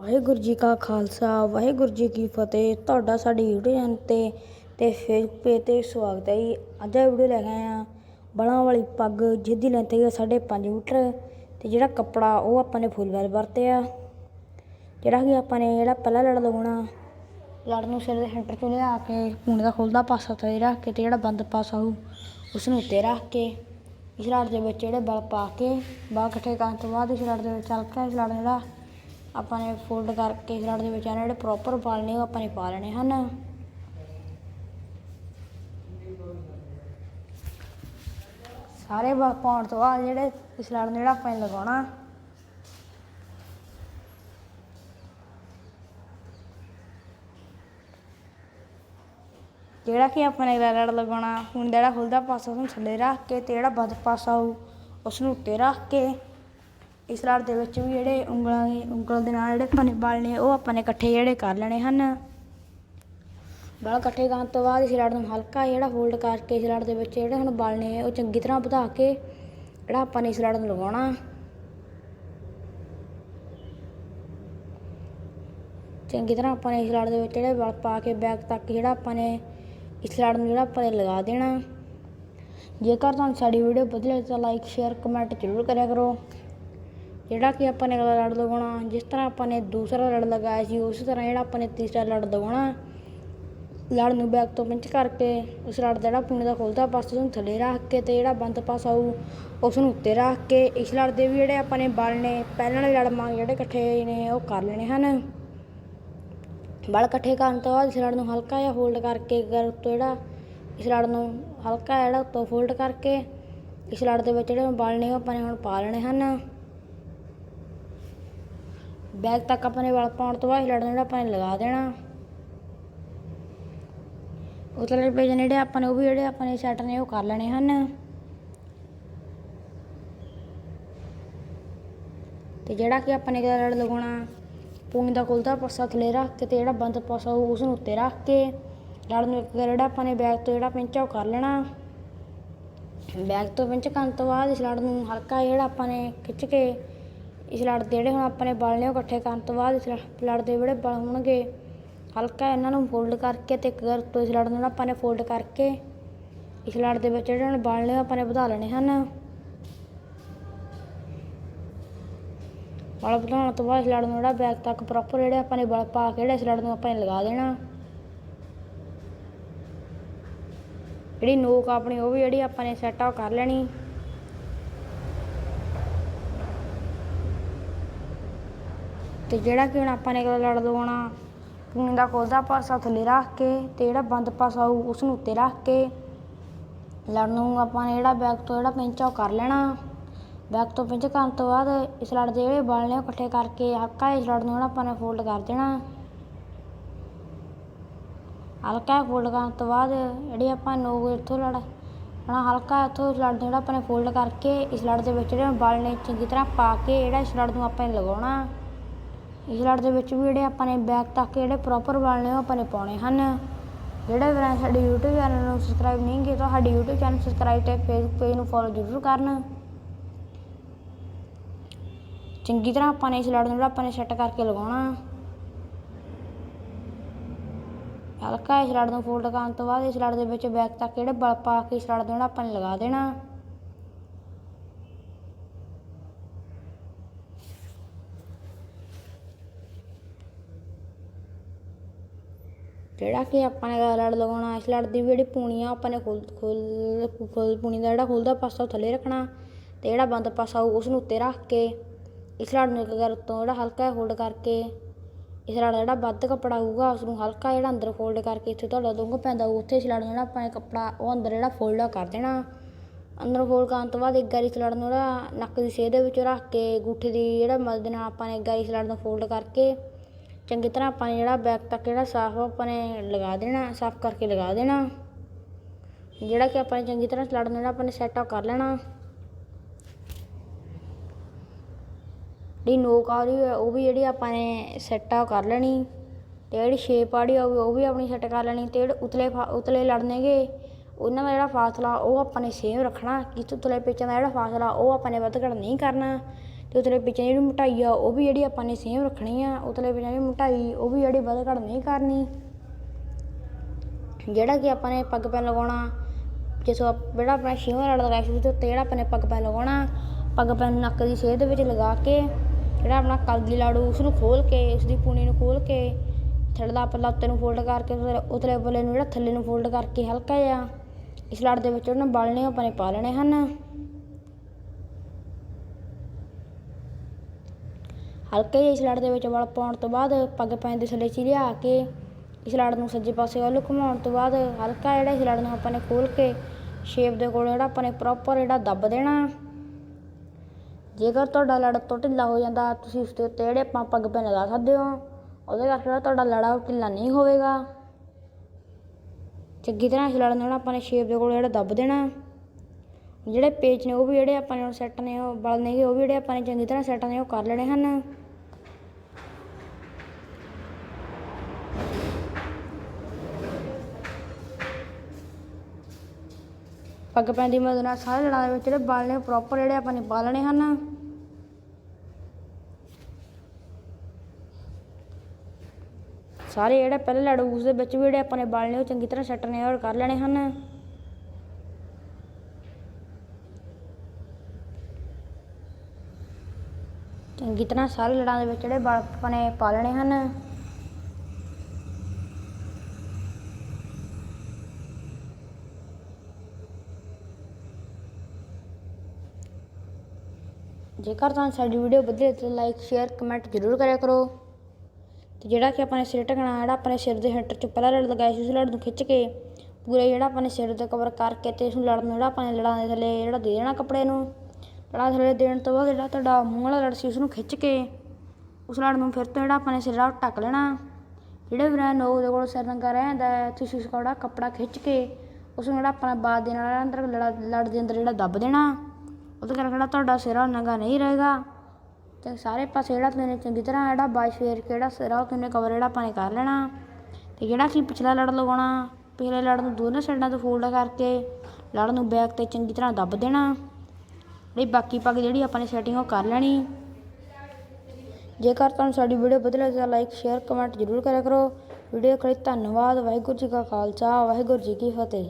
ਵਾਹਿਗੁਰੂ ਜੀ ਕਾ ਖਾਲਸਾ, ਵਾਹਿਗੁਰੂ ਜੀ ਕੀ ਫਤਿਹ। ਤੁਹਾਡਾ ਸਾਡੇ YouTube ਚੈਨਲ ਤੇ ਤੇ ਫੇਸਬੁੱਕ ਪੇਜ ਤੇ ਸਵਾਗਤ ਹੈ ਜੀ। ਅੱਜ ਦਾ ਵੀਡੀਓ ਲੈ ਕੇ ਆਏ ਆ ਬਲਾਂ ਵਾਲੀ ਪੱਗ ਜਿਹਦੀ ਲੈਂਥ ਹੈ 5.5 ਮੀਟਰ ਤੇ ਜਿਹੜਾ ਕੱਪੜਾ ਉਹ ਆਪਾਂ ਨੇ ਫੁੱਲ ਵੈਲ ਵਰਤਿਆ। ਜਿਹੜਾ ਕਿ ਆਪਾਂ ਨੇ ਜਿਹੜਾ ਪਹਿਲਾ ਲੜ ਲਗਾਉਣਾ ਲੜ ਨੂੰ ਸਿਰ ਦੇ ਸੈਂਟਰ ਤੋਂ ਲਿਆ ਕੇ ਪੂਣੇ ਦਾ ਖੁੱਲਦਾ ਪਾਸਾ ਤੇ ਰੱਖ ਕੇ ਤੇ ਜਿਹੜਾ ਬੰਦ ਪਾਸਾ ਹੋਊ ਉਸ ਨੂੰ ਉੱਤੇ ਰੱਖ ਕੇ ਇਸ ਲੜ ਦੇ ਵਿੱਚ ਜਿਹੜੇ ਬਲ ਪਾ ਕੇ ਬਾਹ ਇਕੱਠੇ ਕਰਨ ਤੋਂ ਬਾਅਦ ਇਸ ਲੜ ਦੇ ਵਿੱਚ ਹਲਕਾ ਇਸ ਲੜ ਜਿਹੜਾ ਆਪਾਂ ਨੇ ਫੋਲਡ ਕਰਕੇ ਇਸ ਲੜ ਦੇ ਵਿੱਚ ਇਹਨਾਂ ਜਿਹੜੇ ਪ੍ਰੋਪਰ ਬਲ ਨੇ ਉਹ ਆਪਾਂ ਨੇ ਪਾ ਲੈਣੇ ਹਨ। ਸਾਰੇ ਪਾਉਣ ਤੋਂ ਬਾਅਦ ਜਿਹੜੇ ਇਸ ਲੜ ਨੂੰ ਜਿਹੜਾ ਆਪਾਂ ਨੇ ਲਗਾਉਣਾ। ਜਿਹੜਾ ਕਿ ਆਪਾਂ ਨੇ ਅਗਲਾ ਲੜ ਲਗਾਉਣਾ, ਹੁਣ ਜਿਹੜਾ ਖੁੱਲਦਾ ਪਾਸਾ ਉਹਨੂੰ ਥੱਲੇ ਰੱਖ ਕੇ ਤੇ ਜਿਹੜਾ ਵੱਧ ਪਾਸਾ ਹੋਊ ਉਸ ਨੂੰ ਉੱਤੇ ਰੱਖ ਕੇ ਇਸ ਲੜ ਦੇ ਵਿੱਚ ਵੀ ਜਿਹੜੇ ਉਂਗਲਾਂ ਦੀ, ਉਂਗਲ ਦੇ ਨਾਲ ਜਿਹੜੇ ਆਪਾਂ ਨੇ ਬਲ ਨੇ ਉਹ ਆਪਾਂ ਨੇ ਇਕੱਠੇ ਜਿਹੜੇ ਕਰ ਲੈਣੇ ਹਨ। ਬਲ ਇਕੱਠੇ ਕਰਨ ਤੋਂ ਬਾਅਦ ਇਸ ਲੜ ਨੂੰ ਹਲਕਾ ਜਿਹੜਾ ਫੋਲਡ ਕਰਕੇ ਇਸ ਲੜ ਦੇ ਵਿੱਚ ਜਿਹੜੇ ਹੁਣ ਬਲ ਨੇ ਉਹ ਚੰਗੀ ਤਰ੍ਹਾਂ ਵਧਾ ਕੇ ਜਿਹੜਾ ਆਪਾਂ ਨੇ ਇਸ ਲੜ ਨੂੰ ਲਗਾਉਣਾ। ਚੰਗੀ ਤਰ੍ਹਾਂ ਆਪਾਂ ਨੇ ਇਸ ਲੜ ਦੇ ਵਿੱਚ ਜਿਹੜੇ ਬਲ ਪਾ ਕੇ ਬੈਕ ਤੱਕ ਜਿਹੜਾ ਆਪਾਂ ਨੇ ਇਸ ਲੜ ਨੂੰ ਜਿਹੜਾ ਆਪਾਂ ਨੇ ਲਗਾ ਦੇਣਾ। ਜੇਕਰ ਤੁਹਾਨੂੰ ਸਾਡੀ ਵੀਡੀਓ ਵਧੀਆ ਲੱਗੇ ਤਾਂ ਲਾਈਕ ਸ਼ੇਅਰ ਕਮੈਂਟ ਜ਼ਰੂਰ ਕਰਿਆ ਕਰੋ। ਜਿਹੜਾ ਕਿ ਆਪਾਂ ਨੇ ਅਗਲਾ ਲੜ ਲਗਾਉਣਾ, ਜਿਸ ਤਰ੍ਹਾਂ ਆਪਾਂ ਨੇ ਦੂਸਰਾ ਲੜ ਲਗਾਇਆ ਸੀ, ਉਸੇ ਤਰ੍ਹਾਂ ਜਿਹੜਾ ਆਪਾਂ ਨੇ ਤੀਸਰਾ ਲੜ ਲਗਾਉਣਾ। ਲੜ ਨੂੰ ਬੈਕ ਤੋਂ ਪਿੰਚ ਕਰਕੇ ਉਸ ਲੜ ਦਾ ਜਿਹੜਾ ਪੂਣੇ ਦਾ ਖੁੱਲਦਾ ਪਾਸਾ ਉਹਨੂੰ ਥੱਲੇ ਰੱਖ ਕੇ ਤੇ ਜਿਹੜਾ ਬੰਦ ਪਾਸਾ ਹੋਊ ਉਸ ਨੂੰ ਉੱਤੇ ਰੱਖ ਕੇ ਇਸ ਲੜ ਦੇ ਵੀ ਜਿਹੜੇ ਆਪਾਂ ਨੇ ਬਲ ਨੇ, ਪਹਿਲਾਂ ਵਾਲੇ ਲੜ ਮੰਗ ਜਿਹੜੇ ਇਕੱਠੇ ਨੇ, ਉਹ ਕਰ ਲੈਣੇ ਹਨ। ਬਲ ਇਕੱਠੇ ਕਰਨ ਤੋਂ ਬਾਅਦ ਇਸ ਲੜ ਨੂੰ ਹਲਕਾ ਜਿਹਾ ਫੋਲਡ ਕਰਕੇ ਅਗਰ ਉੱਤੋਂ ਜਿਹੜਾ ਇਸ ਲੜ ਨੂੰ ਹਲਕਾ ਜਿਹੜਾ ਉੱਤੋਂ ਫੋਲਡ ਕਰਕੇ, ਇਸ ਲੜ ਦੇ ਵਿੱਚ ਜਿਹੜੇ ਬਲ ਨੇ, ਉਹ ਆਪਾਂ ਨੇ ਹੁਣ ਪਾ ਲੈਣੇ ਹਨ। ਬੈਗ ਤੱਕ ਆਪਾਂ ਨੇ ਵਲ ਪਾਉਣ ਤੋਂ ਬਾਅਦ ਇਸ ਜਿਹੜਾ ਆਪਾਂ ਨੇ ਲਗਾ ਦੇਣਾ। ਉਤਲੇ ਪੇਜ ਜਿਹੜੇ ਆਪਾਂ ਨੇ ਉਹ ਵੀ ਜਿਹੜੇ ਆਪਾਂ ਨੇ ਸੈੱਟ ਨੇ ਉਹ ਕਰ ਲੈਣੇ ਹਨ। ਤੇ ਜਿਹੜਾ ਕਿ ਆਪਾਂ ਨੇ ਲੜ ਲਗਾਉਣਾ ਪੂਣੀ ਦਾ ਖੁੱਲਦਾ ਪਾਸਾ ਥੱਲੇ ਰੱਖ ਕੇ ਤੇ ਜਿਹੜਾ ਬੰਦ ਪਾਸਾ ਹੋਊ ਉਸ ਨੂੰ ਉੱਤੇ ਰੱਖ ਕੇ ਲੜ ਨੂੰ ਇੱਕ ਜਿਹੜਾ ਆਪਾਂ ਨੇ ਬੈਗ ਤੋਂ ਜਿਹੜਾ ਪਿੰਚਾ ਉਹ ਕਰ ਲੈਣਾ। ਬੈਗ ਤੋਂ ਪਿੰਚ ਕਰਨ ਤੋਂ ਬਾਅਦ ਇਸ ਲੜ ਨੂੰ ਹਲਕਾ ਜਿਹੜਾ ਆਪਾਂ ਨੇ ਖਿੱਚ ਕੇ ਇਸ ਲੜ ਦੇ ਜਿਹੜੇ ਹੁਣ ਆਪਾਂ ਨੇ ਬਲ ਨੇ ਉਹ ਇਕੱਠੇ ਕਰਨ ਤੋਂ ਬਾਅਦ ਇਸ ਲੜ ਦੇ ਜਿਹੜੇ ਬਲ ਹੋਣਗੇ, ਹਲਕਾ ਇਹਨਾਂ ਨੂੰ ਫੋਲਡ ਕਰਕੇ ਤੇ ਇੱਕ ਗਰ ਤੋਂ ਇਸ ਲੜ ਨੂੰ ਆਪਾਂ ਨੇ ਫੋਲਡ ਕਰਕੇ ਇਸ ਲੜ ਦੇ ਵਿੱਚ ਜਿਹੜੇ ਬਲ ਨੇ ਉਹ ਆਪਾਂ ਨੇ ਵਧਾ ਲੈਣੇ ਹਨ। ਬਲ ਵਧਾਉਣ ਤੋਂ ਬਾਅਦ ਇਸ ਲੜ ਨੂੰ ਜਿਹੜਾ ਬੈਕ ਤੱਕ ਪ੍ਰੋਪਰ ਜਿਹੜੇ ਆਪਾਂ ਨੇ ਬਲ ਪਾ ਕੇ ਜਿਹੜਾ ਇਸ ਲੜ ਨੂੰ ਆਪਾਂ ਨੇ ਲਗਾ ਦੇਣਾ। ਜਿਹੜੀ ਨੋਕ ਆਪਣੀ ਉਹ ਵੀ ਜਿਹੜੀ ਆਪਾਂ ਨੇ ਸੈਟ ਆਉ ਕਰ ਲੈਣੀ। ਤੇ ਜਿਹੜਾ ਕਿ ਹੁਣ ਆਪਾਂ ਨੇ ਲੜ ਲਗਾਉਣਾ ਪੂਣੀ ਦਾ ਕੋਸਾ ਪਾਸਾ ਥੱਲੇ ਰੱਖ ਕੇ ਤੇ ਜਿਹੜਾ ਬੰਦ ਪਾਸਾ ਹੋਊ ਉਸ ਨੂੰ ਉੱਤੇ ਰੱਖ ਕੇ ਲੜ ਨੂੰ ਆਪਾਂ ਨੇ ਜਿਹੜਾ ਬੈਕ ਤੋਂ ਜਿਹੜਾ ਪਿੰਚ ਉਹ ਕਰ ਲੈਣਾ। ਬੈਕ ਤੋਂ ਪਿੰਚ ਕਰਨ ਤੋਂ ਬਾਅਦ ਇਸ ਲੜ ਦੇ ਜਿਹੜੇ ਬਲ ਨੇ ਉਹ ਇਕੱਠੇ ਕਰਕੇ ਹਲਕਾ ਇਸ ਲੜ ਨੂੰ ਜਿਹੜਾ ਆਪਾਂ ਨੇ ਫੋਲਡ ਕਰ ਦੇਣਾ। ਹਲਕਾ ਫੋਲਡ ਕਰਨ ਤੋਂ ਬਾਅਦ ਜਿਹੜੀ ਆਪਾਂ ਨੋਕ ਇੱਥੋਂ ਲੜ ਹਣਾ ਹਲਕਾ ਇੱਥੋਂ ਲੜ ਜਿਹੜਾ ਆਪਾਂ ਨੇ ਫੋਲਡ ਕਰਕੇ ਇਸ ਲੜ ਦੇ ਵਿੱਚ ਜਿਹੜੇ ਬਲ ਨੇ ਚੰਗੀ ਤਰ੍ਹਾਂ ਪਾ ਕੇ ਜਿਹੜਾ ਇਸ ਲੜ ਨੂੰ ਆਪਾਂ ਨੇ ਲਗਾਉਣਾ। ਇਸ ਲੜ ਦੇ ਵਿੱਚ ਵੀ ਜਿਹੜੇ ਆਪਾਂ ਨੇ ਬੈਕ ਤੱਕ ਜਿਹੜੇ ਪ੍ਰੋਪਰ ਵਾਲ ਨੇ ਉਹ ਆਪਾਂ ਨੇ ਪਾਉਣੇ ਹਨ। ਜਿਹੜੇ ਵੀਰਾਂ ਸਾਡੇ YouTube ਚੈਨਲ ਨੂੰ ਸਬਸਕ੍ਰਾਈਬ ਨਹੀਂ ਕੀਤਾ ਸਾਡੇ YouTube ਚੈਨਲ ਸਬਸਕ੍ਰਾਈਬ ਤੇ ਫੇਸਬੁੱਕ ਪੇਜ ਨੂੰ ਫੋਲੋ ਜ਼ਰੂਰ ਕਰਨ। ਚੰਗੀ ਤਰ੍ਹਾਂ ਆਪਾਂ ਨੇ ਇਸ ਲੜ ਨੂੰ ਜਿਹੜਾ ਆਪਾਂ ਨੇ ਸੈੱਟ ਕਰਕੇ ਲਗਾਉਣਾ। ਹਲਕਾ ਇਸ ਲੜ ਨੂੰ ਫੋਲਡ ਕਰਨ ਤੋਂ ਬਾਅਦ ਇਸ ਲੜ ਦੇ ਵਿੱਚ ਬੈਕ ਤੱਕ ਜਿਹੜੇ ਬਲ ਪਾ ਕੇ ਇਸ ਲੜ ਨੂੰ ਜਿਹੜਾ ਆਪਾਂ ਨੇ ਲਗਾ ਦੇਣਾ। ਜਿਹੜਾ ਕਿ ਆਪਾਂ ਨੇ ਲੜ ਲਗਾਉਣਾ, ਇਸ ਲੜ ਦੀ ਵੀ ਜਿਹੜੀ ਪੂਣੀ ਆ, ਆਪਾਂ ਨੇ ਖੁੱਲ ਖੁੱਲ ਖੁੱਲ ਪੂਣੀ ਦਾ ਜਿਹੜਾ ਖੁੱਲਦਾ ਪਾਸਾ ਉਹ ਥੱਲੇ ਰੱਖਣਾ ਤੇ ਜਿਹੜਾ ਬੰਦ ਪਾਸਾ ਹੋਊ ਉਸ ਨੂੰ ਉੱਤੇ ਰੱਖ ਕੇ, ਇਸ ਲੜ ਨੂੰ ਇੱਕ ਗਰ ਤੋਂ ਜਿਹੜਾ ਹਲਕਾ ਹੋਲਡ ਕਰਕੇ, ਇਸ ਲੜ ਜਿਹੜਾ ਵੱਧ ਕੱਪੜਾ ਹੋਊਗਾ ਉਸ ਨੂੰ ਹਲਕਾ ਜਿਹੜਾ ਅੰਦਰ ਫੋਲਡ ਕਰਕੇ ਇੱਥੇ ਤੁਹਾਡਾ ਦੋਂਗ ਪੈਂਦਾ ਹੋਊ, ਉੱਥੇ ਇਸ ਲੜ ਨੂੰ ਜਿਹੜਾ ਆਪਾਂ ਨੇ ਕੱਪੜਾ ਉਹ ਅੰਦਰ ਜਿਹੜਾ ਫੋਲਡ ਕਰ ਦੇਣਾ। ਅੰਦਰ ਫੋਲਡ ਕਰਨ ਤੋਂ ਬਾਅਦ ਇੱਕ ਗਾਰੀ ਇਸ ਲੜ ਨੂੰ ਜਿਹੜਾ ਨੱਕ ਦੀ ਸੇਧ ਦੇ ਵਿੱਚ ਰੱਖ ਕੇ ਗੂਠੇ ਦੀ ਜਿਹੜਾ ਮਦਦ ਨਾਲ ਆਪਾਂ ਨੇ ਇੱਕ ਵਾਰੀ ਇਸ ਲੜ ਨੂੰ ਫੋਲਡ ਕਰਕੇ ਚੰਗੀ ਤਰ੍ਹਾਂ ਆਪਾਂ ਨੇ ਜਿਹੜਾ ਬੈਕ ਤੱਕ ਜਿਹੜਾ ਸਾਫ਼ ਆਪਾਂ ਨੇ ਲਗਾ ਦੇਣਾ, ਸਾਫ਼ ਕਰਕੇ ਲਗਾ ਦੇਣਾ। ਜਿਹੜਾ ਕਿ ਆਪਾਂ ਨੇ ਚੰਗੀ ਤਰ੍ਹਾਂ ਲੜ ਜਿਹੜਾ ਆਪਾਂ ਨੇ ਸੈਟ ਕਰ ਲੈਣਾ। ਜਿਹੜੀ ਨੋਕ ਆ ਰਹੀ ਹੈ ਉਹ ਵੀ ਜਿਹੜੀ ਆਪਾਂ ਨੇ ਸੈਟ ਆ ਕਰ ਲੈਣੀ। ਤੇ ਜਿਹੜੀ ਸ਼ੇਪ ਆੜੀ ਹੋਵੇ ਉਹ ਵੀ ਆਪਣੀ ਸੈੱਟ ਕਰ ਲੈਣੀ। ਤੇ ਜਿਹੜੇ ਉਤਲੇ ਫਾ- ਉਤਲੇ ਲੜਨੇਗੇ ਉਹਨਾਂ ਦਾ ਜਿਹੜਾ ਫਾਸਲਾ ਉਹ ਆਪਾਂ ਨੇ ਸੇਮ ਰੱਖਣਾ। ਕਿ ਉਤਲੇ ਪੇਚਾਂ ਦਾ ਜਿਹੜਾ ਫਾਸਲਾ, ਉਹ ਆਪਾਂ ਨੇ ਵੱਧ ਘੱਟ ਨਹੀਂ ਕਰਨਾ। ਅਤੇ ਉਤਲੇ ਪਿੱਛੇ ਜਿਹੜੀ ਮੋਟਾਈ ਆ, ਉਹ ਵੀ ਜਿਹੜੀ ਆਪਾਂ ਨੇ ਸੇਮ ਰੱਖਣੀ ਆ, ਉਤਲੇ ਪਿੱਛੇ ਜਿਹੜੀ ਮੋਟਾਈ ਉਹ ਵੀ ਜਿਹੜੀ ਵੱਧ ਘੱਟ ਨਹੀਂ ਕਰਨੀ। ਜਿਹੜਾ ਕਿ ਆਪਾਂ ਨੇ ਪੱਗ ਪੈਨ ਲਗਾਉਣਾ ਜਿਸ ਜਿਹੜਾ ਆਪਣਾ ਛੇਵਾਂ ਲੜ ਲਗਾਇਆ ਸੀ, ਉਹਦੇ ਉੱਤੇ ਜਿਹੜਾ ਆਪਾਂ ਨੇ ਪੱਗ ਪੈਨ ਲਗਾਉਣਾ, ਪੱਗ ਪੈਨ ਨੱਕ ਦੀ ਸੇਧ ਦੇ ਵਿੱਚ ਲਗਾ ਕੇ, ਜਿਹੜਾ ਆਪਣਾ ਕਲਗੀ ਲਾੜੂ ਉਸ ਨੂੰ ਖੋਲ ਕੇ ਉਸ ਦੀ ਪੂਣੀ ਨੂੰ ਖੋਲ ਕੇ ਥੱਲੜਾ ਪੱਲਾ ਉੱਤੇ ਨੂੰ ਫੋਲਡ ਕਰਕੇ ਉਤਲੇ- ਉਤਲੇ ਨੂੰ ਜਿਹੜਾ ਥੱਲੇ ਨੂੰ ਫੋਲਡ ਕਰਕੇ ਹਲਕਾ ਜਿਹਾ, ਇਸ ਲੜ ਦੇ ਵਿੱਚ ਉਹਨਾਂ ਬਾਲਣੇ ਆਪਾਂ ਨੇ ਪਾ ਲੈਣੇ ਹਨ। ਹਲਕੇ ਜਿਹੇ ਇਸ ਲੜ ਦੇ ਵਿੱਚ ਵਲ ਪਾਉਣ ਤੋਂ ਬਾਅਦ ਪੱਗ ਪੈਣ ਦੇ ਥੱਲੇ ਚ ਲਿਆ ਕੇ ਇਸ ਲੜ ਨੂੰ ਸੱਜੇ ਪਾਸੇ ਵੱਲ ਘੁਮਾਉਣ ਤੋਂ ਬਾਅਦ ਹਲਕਾ ਜਿਹੜਾ ਇਸ ਲੜ ਨੂੰ ਆਪਾਂ ਨੇ ਖੋਲ ਕੇ ਸ਼ੇਪ ਦੇ ਕੋਲ ਜਿਹੜਾ ਆਪਾਂ ਨੇ ਪ੍ਰੋਪਰ ਜਿਹੜਾ ਦੱਬ ਦੇਣਾ। ਜੇਕਰ ਤੁਹਾਡਾ ਲੜ ਤੋਂ ਢਿੱਲਾ ਹੋ ਜਾਂਦਾ, ਤੁਸੀਂ ਉਸ ਦੇ ਉੱਤੇ ਜਿਹੜੇ ਆਪਾਂ ਪੱਗ ਪੈਣ ਲਗਾ ਸਕਦੇ ਹੋ, ਉਹਦੇ ਕਰਕੇ ਜਿਹੜਾ ਤੁਹਾਡਾ ਲੜਾ ਉਹ ਢਿੱਲਾ ਨਹੀਂ ਹੋਵੇਗਾ। ਚੰਗੀ ਤਰ੍ਹਾਂ ਇਸ ਲੜ ਨੂੰ ਜਿਹੜਾ ਆਪਾਂ ਨੇ ਸ਼ੇਪ ਦੇ ਕੋਲ ਜਿਹੜਾ ਦੱਬ ਦੇਣਾ। ਜਿਹੜੇ ਪੇਚ ਨੇ ਉਹ ਵੀ ਜਿਹੜੇ ਆਪਾਂ ਨੇ ਸੈੱਟ ਨੇ, ਉਹ ਬਲ ਨੇਗੇ, ਉਹ ਵੀ ਜਿਹੜੇ ਆਪਾਂ ਨੇ ਚੰਗੀ ਤਰ੍ਹਾਂ ਸੈੱਟ ਨੇ, ਉਹ ਕਰ ਲੈਣੇ ਹਨ। ਪੱਗ ਪੈਣ ਦੀ ਮਦਦ ਨਾਲ ਸਾਰੇ ਲੜਾਂ ਦੇ ਵਿੱਚ ਜਿਹੜੇ ਬਲ ਨੇ ਪ੍ਰੋਪਰ ਜਿਹੜੇ ਆਪਾਂ ਨੇ ਪਾ ਹਨ। ਸਾਰੇ ਜਿਹੜੇ ਪਹਿਲੇ ਲੜ ਦੇ ਵਿੱਚ ਵੀ ਜਿਹੜੇ ਆਪਾਂ ਨੇ ਬਲ ਉਹ ਚੰਗੀ ਤਰ੍ਹਾਂ ਸੈੱਟ ਔਰ ਕਰ ਲੈਣੇ ਹਨ। ਚੰਗੀ ਤਰ੍ਹਾਂ ਸਾਰੇ ਲੜਾਂ ਦੇ ਵਿੱਚ ਜਿਹੜੇ ਬਲ ਆਪਾਂ ਨੇ ਪਾ ਲੈਣੇ ਹਨ। ਜੇਕਰ ਤੁਹਾਨੂੰ ਸਾਡੀ ਵੀਡੀਓ ਵਧੀਆ ਲੱਗੇ ਤਾਂ ਲਾਈਕ, ਸ਼ੇਅਰ, ਕਮੈਂਟ ਜ਼ਰੂਰ ਕਰਿਆ ਕਰੋ। ਤੇ ਜਿਹੜਾ ਕਿ ਆਪਾਂ ਨੇ ਸਿਰ ਢਕਣਾ, ਜਿਹੜਾ ਆਪਣੇ ਸਿਰ ਦੇ ਹੈਂਟਰ 'ਚ ਪਹਿਲਾਂ ਲੜ ਲਗਾਇਆ ਸੀ, ਉਸ ਲੜ ਨੂੰ ਖਿੱਚ ਕੇ ਪੂਰੇ ਜਿਹੜਾ ਆਪਾਂ ਨੇ ਸਿਰ ਤੇ ਕਵਰ ਕਰਕੇ ਤੇ ਉਸ ਲੜ ਨੂੰ ਜਿਹੜਾ ਆਪਾਂ ਨੇ ਲੜਾਂ ਦੇ ਥੱਲੇ, ਜਿਹੜਾ ਦੇ ਦੇਣਾ ਕੱਪੜੇ ਨੂੰ। ਲੜਾਂ ਥੱਲੇ ਦੇਣ ਤੋਂ ਬਾਅਦ ਜਿਹੜਾ ਤੁਹਾਡਾ ਮੂੰਹ ਵਾਲਾ ਲੜ ਸੀ, ਉਸ ਨੂੰ ਖਿੱਚ ਕੇ ਉਸ ਲੜ ਨੂੰ ਫਿਰ ਤੋਂ ਜਿਹੜਾ ਆਪਾਂ ਨੇ ਸਿਰ ਨਾਲ ਢੱਕ ਲੈਣਾ। ਜਿਹੜੇ ਵੀਰਾਂ ਨੂੰ ਉਹਦੇ ਕੋਲ ਸਿਰ ਨੰਗਾ ਰਹਿ ਜਾਂਦਾ ਹੈ, ਤੁਸੀਂ ਉਸ ਕੋਲ ਕੱਪੜਾ ਖਿੱਚ ਕੇ ਉਸ ਨੂੰ ਜਿਹੜਾ ਆਪਣਾ ਬਾਦ ਦੇ ਨਾਲ ਅੰਦਰ ਲੜ ਲੜ ਦੇ ਅੰਦਰ ਜਿਹੜਾ ਦੱਬ ਦੇਣਾ। ਉਹਦੇ ਕਰਕੇ ਜਿਹੜਾ ਤੁਹਾਡਾ ਸਿਰਾ ਨੰਗਾ ਨਹੀਂ ਰਹੇਗਾ। ਤੇ ਸਾਰੇ ਪਾਸੇ ਜਿਹੜਾ ਤੁਸੀਂ ਚੰਗੀ ਤਰ੍ਹਾਂ ਜਿਹੜਾ ਬਾਈ ਫੇਰ ਕਿਹੜਾ ਜਿਹੜਾ ਸਿਰ ਆ ਉਹ ਕਿੰਨੇ ਕਵਰ ਜਿਹੜਾ ਆਪਾਂ ਨੇ ਕਰ ਲੈਣਾ। ਤੇ ਜਿਹੜਾ ਅਸੀਂ ਪਿਛਲਾ ਲੜ ਲਗਾਉਣਾ, ਪਿਛਲੇ ਲੜ ਨੂੰ ਦੋਨੇ ਸਾਈਡਾਂ ਤੋਂ ਫੋਲਡ ਕਰਕੇ ਲੜ ਨੂੰ ਬੈਕ ਤੇ ਚੰਗੀ ਤਰ੍ਹਾਂ ਦੱਬ ਦੇਣਾ। ਜਿਹੜੀ ਬਾਕੀ ਪੱਗ ਜਿਹੜੀ ਆਪਾਂ ਨੇ ਸੈਟਿੰਗ ਉਹ ਕਰ ਲੈਣੀ। ਜੇਕਰ ਤੁਹਾਨੂੰ ਸਾਡੀ ਵੀਡੀਓ ਵਧੀਆ ਲੱਗੇ ਤਾਂ ਲਾਈਕ ਸ਼ੇਅਰ ਕਮੈਂਟ ਜ਼ਰੂਰ ਕਰਿਆ ਕਰੋ। ਵੀਡੀਓ ਲਈ ਧੰਨਵਾਦ, ਵਾਹਿਗੁਰੂ ਜੀ ਕਾ ਖਾਲਸਾ, ਵਾਹਿਗੁਰੂ ਜੀ ਕੀ ਫਤਿਹ।